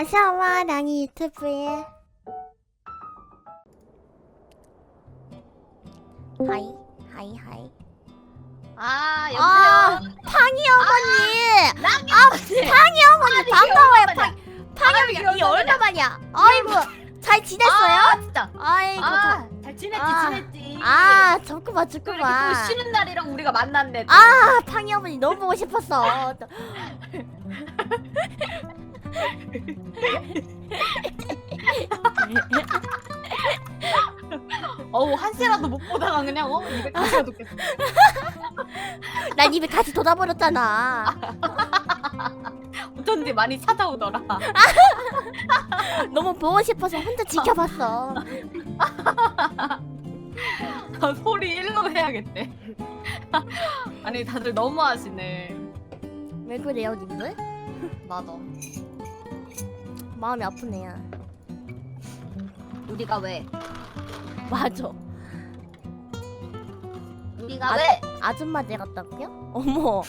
어서와 랑이 유튜브에 하이 하이 하이 아 아, 여보세요. 팡이 어머니 랑이 아 팡이 어머니 반가워요 팡 팡. 팡이 어머니 이 얼마만이야 아이고 잘 지냈어요? 아 진짜. 아이고 아잘 지냈지 아. 지냈지. 저, 아또 이렇게 좋구만 또 쉬는 날이랑 우리가 만났네. 또. 아 팡이 어머니 너무 보고 싶었어 어우 한 시라도 못 보다가 그냥 어 입에 가둬뒀겠어. 난 입에 같이 돋아버렸잖아 어쩐지 많이 찾아오더라. 너무 보고 싶어서 혼자 지켜봤어 아, 소리 일로 해야겠대. 아니 다들 너무 하시네. 왜 그래요 님들? 맞아. 마음이 아프네요 우리가 왜? 맞아 우리가 아, 왜? 아줌마 돼 같다고요? 어머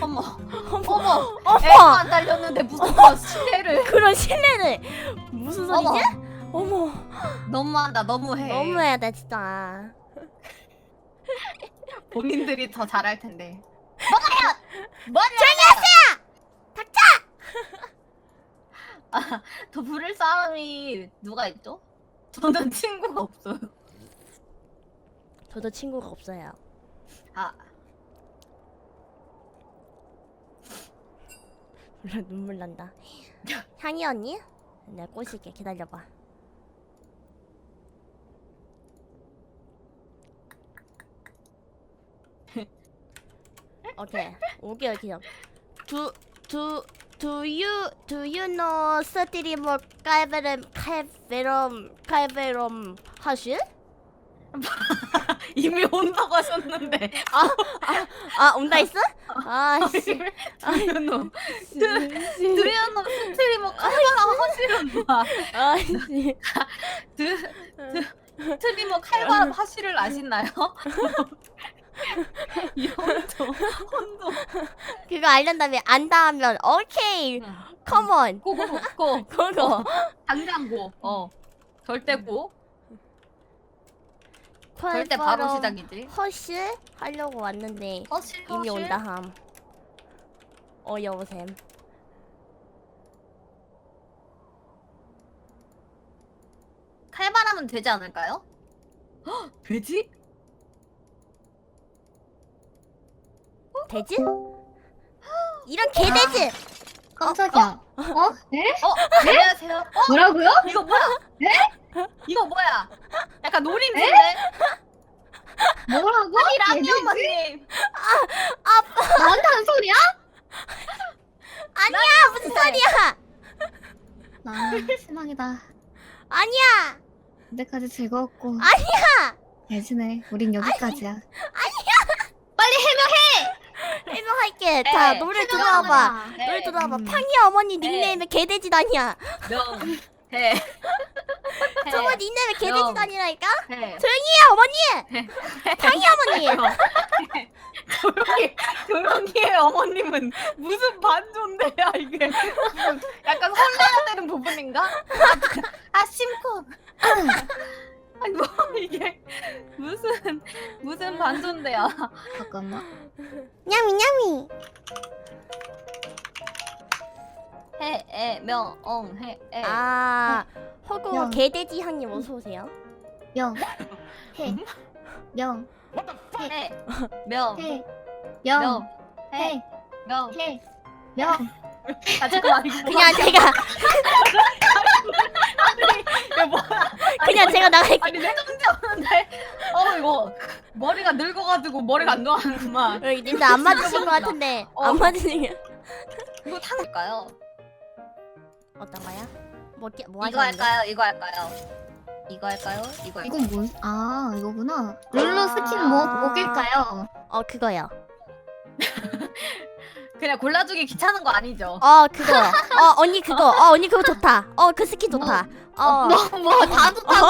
어머 어머 어머 어머 안 달렸는데 무슨 뭐 시대를 그런 신뢰를 무슨 소리지? 어머 너무한다 너무해. 너무해다 진짜 본인들이 더 잘할 텐데. 뭐야? 뭐야? 아, 더 부를 사람이 누가 있죠? 저는 친구가 없어요. 저도 친구가 없어요 아, 물론 눈물 난다 향이 언니? 내가 꼬실게 기다려봐 오케이 5개월 기념 두, 두, do you, do you know 스트리머 칼베름, 칼베럼, 칼베럼 하실? 이미 온다고 하셨는데. 아, 온다 했어? 아, 씨. 두현노. 두현노 스트리머 칼바람 하시는 봐. 아, 씨. 드, 드, 스트리머 칼바람 하시를 아시나요? 이 혼도, 혼도. 그거 알려다면 안다 하면 오케이 컴온 고, 고, 고. 그거 당장 고. 어. 절대 고. 절대 바로 시작이지. 허실 하려고 왔는데 허실, 이미. 온다 함. 어 여보셈. 칼바람은 되지 않을까요? 헉, 되지? 돼지? 이런 개돼지. 깜짝이야. 어? 네? 어, 안녕하세요. 어, 뭐라고요? 이거 뭐야? 네? 이거 뭐야? 약간 노림수인데? 뭐라고? 아니, 라미 개돼지? 엄마님. 나한테 한 소리야? 아니야 무슨 소리야? 아, 실망이다. 아니야 이때까지 즐거웠고. 아니야. 대신에 우린 여기까지야. 해명할게. 네, 자 노래 들어와봐. 네. 노래 들어와봐. 음. 팡이 어머니 네. 닉네임에 개돼지 다니야. 명. 해. 저거 닉네임에 개돼지 명. 다니라니까? 해. 조용히 해 어머니. 팡이 어머니. 조용히, 조용히 해, 어머님은. 무슨 반존대야, 이게. 약간 설레야 되는 부분인가? 아, 아 심쿵. 아니, 뭐, 이게. 무슨, 무슨 반존대야. 잠깐만. 냐미 냐미. 해, 에, 명, 엉, 해, 에. 아 허구 명. 개돼지 향님 어서 오세요. 명. 해. 명. 해, 명, 해. 명. 명, 해, 해. 명. 해. 명. 아, 잠깐만. 이거 그냥 제가 이거 뭐야? 그냥 제가 나갈게. 아니, 내 정지 없는데? 어, 이거. 머리가 늙어가지고 머리가 안 좋아하는구만. 여기 님들 안 맞으신 것 같은데 어. 안 맞으신 게 이거 탕일까요? 어떤 거야? 뭐, 끼- 뭐 이거 하셨는데? 할까요? 이거 할까요? 이거 할까요? 이거 할까요? 이건 뭐, 아, 이거구나. 룰루 스킨 뭐, 뭐 낄까요? 어 그거요. 그냥 골라주기 귀찮은 거 아니죠? 어 그거. 어 언니 그거. 어 언니 그거 좋다. 어 그 스킨 좋다. 어. 뭐, 뭐, 다 좋다고?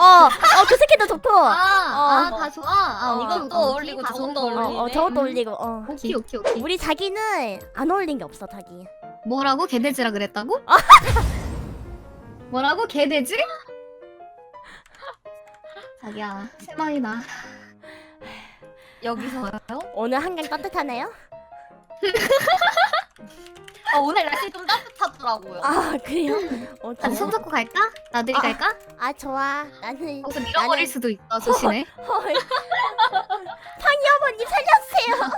어, 어, 그 스킨도 좋고. 어, 아, 아, 어. 다 좋아. 아, 어. 이것도 오케이. 어울리고 다 저것도. 어, 어울리네. 어, 저것도 올리고. 어. 오케이, 오케이, 오케이. 우리 자기는 안 어울린 게 없어, 자기. 뭐라고 개돼지라 그랬다고? 뭐라고 개돼지? 자기야 실망이다. 여기서요? 오늘 한강 따뜻하네요? 아, 오늘 날씨 좀 따뜻하더라고요. 아 그래요? 어, 나도 손 잡고 갈까? 나들이 아. 갈까? 아 좋아 나는 거기서 밀어버릴 수도 있어 조심해. 헐. 황여보님 살려주세요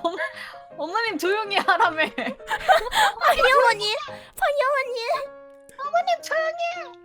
어머님 조용히 하라며. 황여보님 황여보님 어머님 조용히.